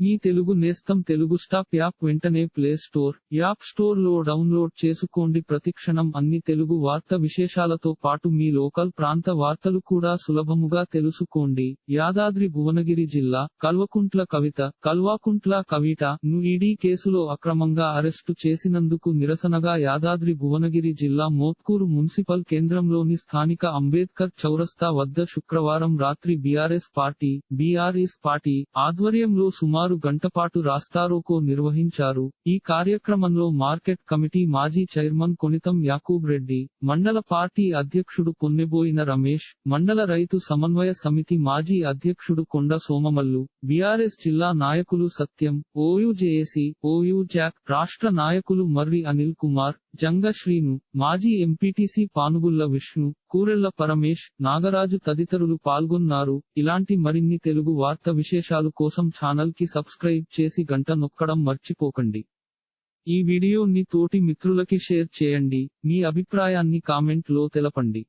మీ తెలుగు నేస్తం Telugu stop app వెంటనే play store app స్టోర్లో డౌన్లోడ్ చేసుకోండి. ప్రతిక్షణం అన్ని తెలుగు వార్త విశేషాలతో పాటు మీ లోకల్ ప్రాంత వార్తలు కూడా సులభముగా తెలుసుకోండి. యాదాద్రి భువనగిరి జిల్లా కల్వకుంట్ల కవిత కల్వాకుంట్ల కవిట ను ఈడీ కేసులో అక్రమంగా అరెస్టు చేసినందుకు నిరసనగా యాదాద్రి భువనగిరి జిల్లా మోత్కూరు మున్సిపల్ కేంద్రంలోని స్థానిక అంబేద్కర్ చౌరస్తా వద్ద శుక్రవారం రాత్రి బీఆర్ఎస్ పార్టీ బీఆర్ఎస్ పార్టీ ఆధ్వర్యంలో సుమారు గంటపాటు రాస్తారోకో నిర్వహించారు. ఈ కార్యక్రమంలో మార్కెట్ కమిటీ మాజీ చైర్మన్ కొనితం యాకూబ్ రెడ్డి మండల పార్టీ అధ్యక్షుడు పొన్నెబోయిన రమేష్ మండల రైతు సమన్వయ సమితి మాజీ అధ్యక్షుడు కొండ సోమమల్లు బీఆర్ఎస్ జిల్లా నాయకులు సత్యం ఓయుజేఏసీ ఓయు జాక్ రాష్ట్ర నాయకులు మర్రి అనిల్ కుమార్ జంగ శ్రీను మాజీ ఎంపీటీసీ పానుగుల్ల విష్ణు కూరెళ్ళ పరమేష్ నాగరాజు తదితరులు పాల్గొన్నారు. ఇలాంటి మరిన్ని తెలుగు వార్త విశేషాలు కోసం ఛానల్కి సబ్స్క్రైబ్ చేసి గంట నొక్కడం మర్చిపోకండి. ఈ వీడియోని తోటి మిత్రులకి షేర్ చేయండి. మీ అభిప్రాయాన్ని కామెంట్లో తెలపండి.